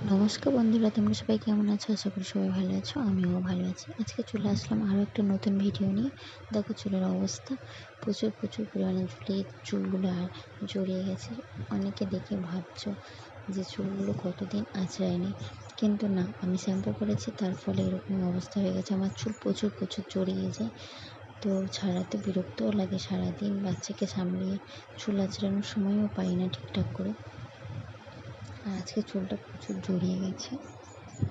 নমস্কার বন্ধুরা, তোমরা সবাই কেমন আছো? আশা করি সবাই ভালো আছো, আমিও ভালো আছি। আজকে চলে আসলাম আরও একটা নতুন ভিডিও নিয়ে। দেখো চুলের অবস্থা। প্রচুর প্রচুর পরিমাণে চুলে চুলগুলো আর জড়িয়ে গেছে। অনেকে দেখে ভাবছ যে চুলগুলো কতদিন আঁচড়ায়নি। কিন্তু না, আমি শ্যাম্পু করেছি, তার ফলে এরকম অবস্থা হয়ে গেছে। আমার চুল প্রচুর প্রচুর জড়িয়ে যায়। তো ছাড়াতে বিরক্তও লাগে সারাদিন। বাচ্চাকে সামলিয়ে চুল আঁচড়ানোর সময়ও পাই না ঠিকঠাক করে। আর আজকে চুলটা প্রচুর জড়িয়ে গেছে।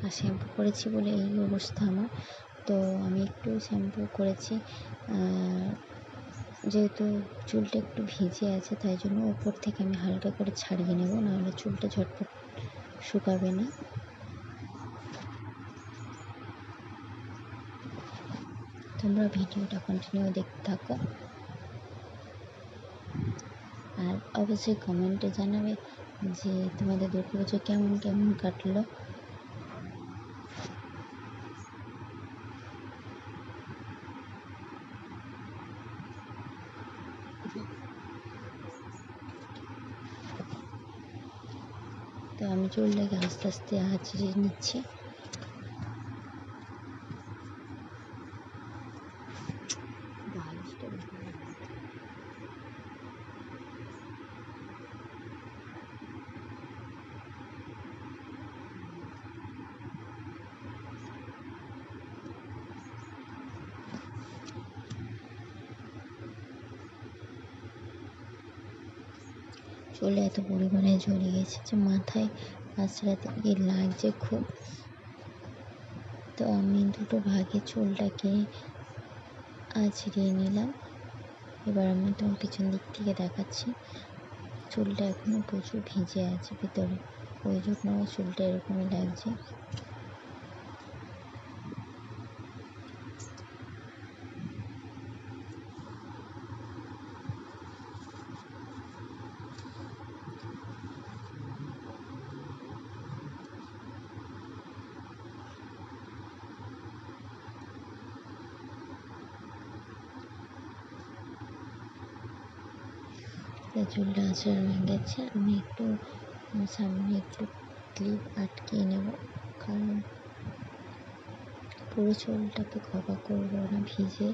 আর শ্যাম্পু করেছি বলে এই অবস্থা আমার। তো আমি একটু শ্যাম্পু করেছি। যেহেতু চুলটা একটু ভিজে আছে, তাই জন্য ওপর থেকে আমি হালকা করে ছাড়িয়ে নেব, নাহলে চুলটা ঝটপট শুকাবে না। তোমরা ভিডিওটা কন্টিনিউ দেখতে থাকো। আর অবশ্যই কমেন্টে জানাবে যে তোমাদের দুর্গা পুজো কেমন কেমন কাটলো? তো আমি চুলটাকে আস্তে আস্তে আঁচড়ে নিচ্ছি। চুলে এত পরিমাণে ঝরে গেছে যে মাথায় আঁচড়াতে গিয়ে লাগছে খুব। তো আমি দুটো ভাগে চুলটাকে আছড়িয়ে নিলাম। এবার আমি তোমার পিছন দিক থেকে দেখাচ্ছি। চুলটা এখনও প্রচুর ভিজে আছে, ভিতরে। ওই জন্য চুলটা এরকমই লাগছে। চুলটা আঁচড়ানো হয়ে গেছে আমি একটু সামনে একটু ক্লিপ আটকিয়ে নেব। কারণ পুরো চুলটাকে খপা করব না, ভিজে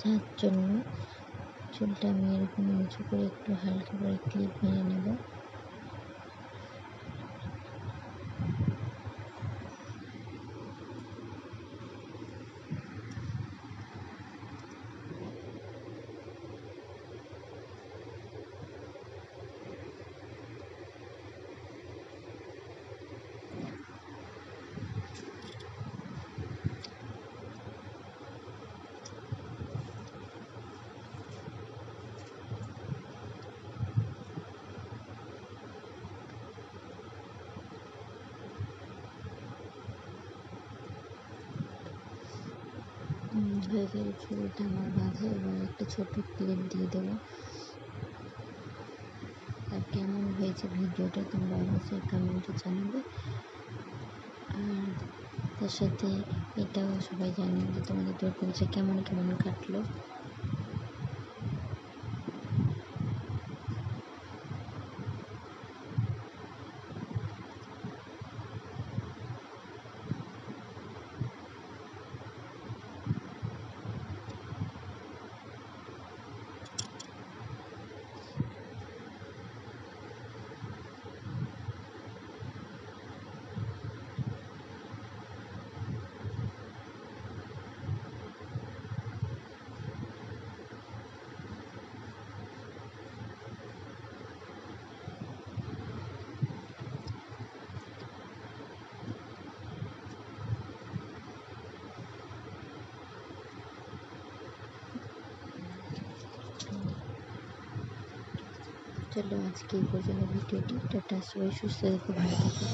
যার জন্য। চুলটা আমি এরকম উঁচু করে একটু হালকা করে ক্লিপ মেরে নেব। হয়ে গেলে ফুলটা আমার বাঁধা এবং একটা ছোটো ক্লিপ দিয়ে দেবো। আর কেমন হয়েছে ভিডিওটা তোমরা অবশ্যই কমেন্টে জানাবে। আর তার সাথে এটাও সবাই জানে যে তোমাদের দুর্গা কেমন কেমন কাটলো? চলো আজকে এই পর্যন্ত ভিডিওটি টাটা সবাই সুস্থ থেকো ভালো থেকো